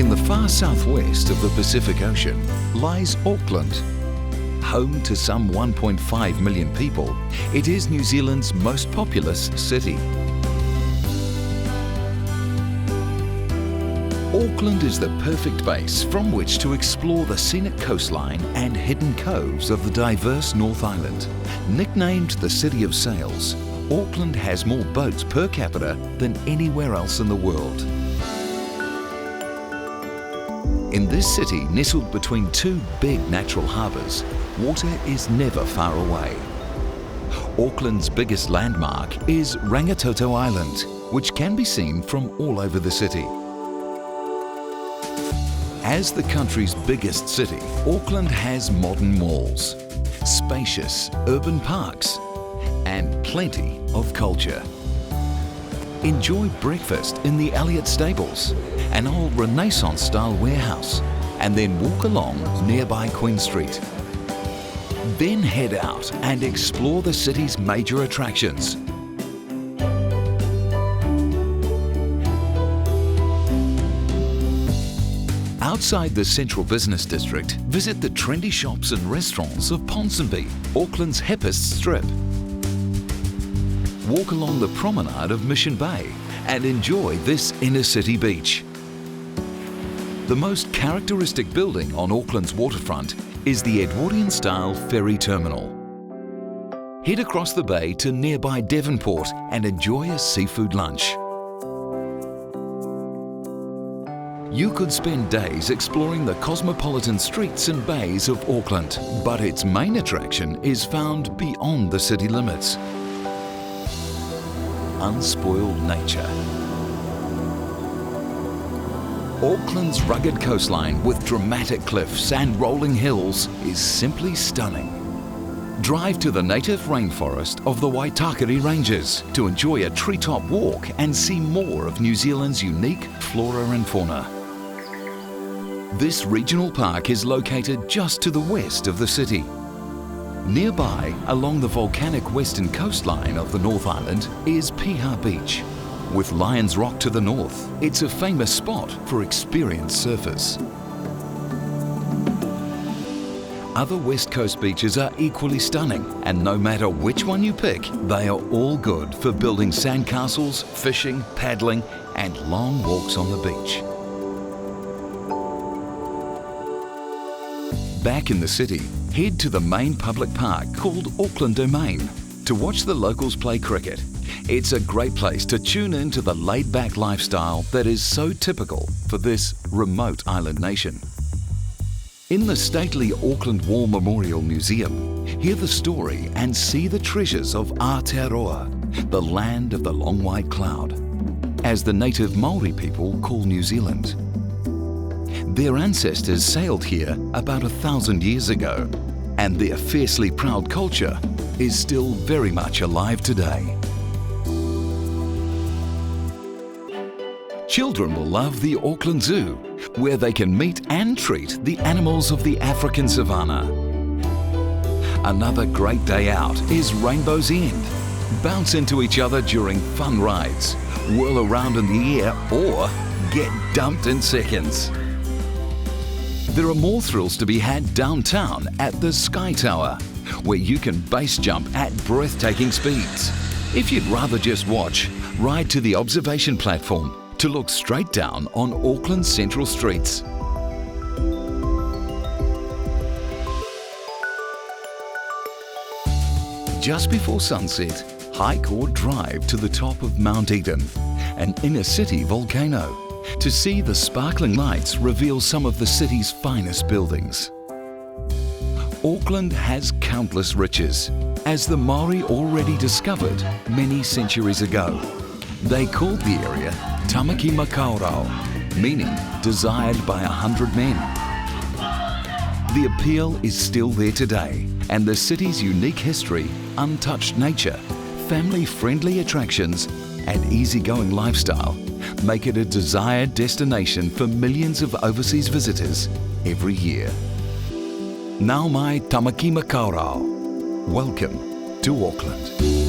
In the far southwest of the Pacific Ocean lies Auckland. Home to some 1.5 million people, it is New Zealand's most populous city. Auckland is the perfect base from which to explore the scenic coastline and hidden coves of the diverse North Island. Nicknamed the City of Sails, Auckland has more boats per capita than anywhere else in the world. In this city, nestled between two big natural harbours, water is never far away. Auckland's biggest landmark is Rangitoto Island, which can be seen from all over the city. As the country's biggest city, Auckland has modern malls, spacious urban parks, and plenty of culture. Enjoy breakfast in the Elliott Stables, an old Renaissance-style warehouse, and then walk along nearby Queen Street. Then head out and explore the city's major attractions. Outside the central business district, visit the trendy shops and restaurants of Ponsonby, Auckland's hippest strip. Walk along the promenade of Mission Bay and enjoy this inner city beach. The most characteristic building on Auckland's waterfront is the Edwardian-style ferry terminal. Head across the bay to nearby Devonport and enjoy a seafood lunch. You could spend days exploring the cosmopolitan streets and bays of Auckland, but its main attraction is found beyond the city limits. Unspoiled nature. Auckland's rugged coastline with dramatic cliffs and rolling hills is simply stunning. Drive to the native rainforest of the Waitakere Ranges to enjoy a treetop walk and see more of New Zealand's unique flora and fauna. This regional park is located just to the west of the city. Nearby, along the volcanic western coastline of the North Island, is Piha Beach. With Lions Rock to the north, it's a famous spot for experienced surfers. Other West Coast beaches are equally stunning, and no matter which one you pick, they are all good for building sandcastles, fishing, paddling, and long walks on the beach. Back in the city, head to the main public park called Auckland Domain to watch the locals play cricket. It's a great place to tune in to the laid-back lifestyle that is so typical for this remote island nation. In the stately Auckland War Memorial Museum, hear the story and see the treasures of Aotearoa, the land of the long white cloud, as the native Maori people call New Zealand. Their ancestors sailed here about a thousand years ago, and their fiercely proud culture is still very much alive today. Children will love the Auckland Zoo, where they can meet and treat the animals of the African savanna. Another great day out is Rainbow's End. Bounce into each other during fun rides, whirl around in the air, or get dumped in seconds. There are more thrills to be had downtown at the Sky Tower, where you can base jump at breathtaking speeds. If you'd rather just watch, ride to the observation platform to look straight down on Auckland's central streets. Just before sunset, hike or drive to the top of Mount Eden, an inner city volcano, to see the sparkling lights reveal some of the city's finest buildings. Auckland has countless riches, as the Maori already discovered many centuries ago. They called the area Tamaki Makaurau, meaning desired by a hundred men. The appeal is still there today, and the city's unique history, untouched nature, family-friendly attractions, and easygoing lifestyle make it a desired destination for millions of overseas visitors every year. Now mai Tamaki Makaurau. Welcome to Auckland.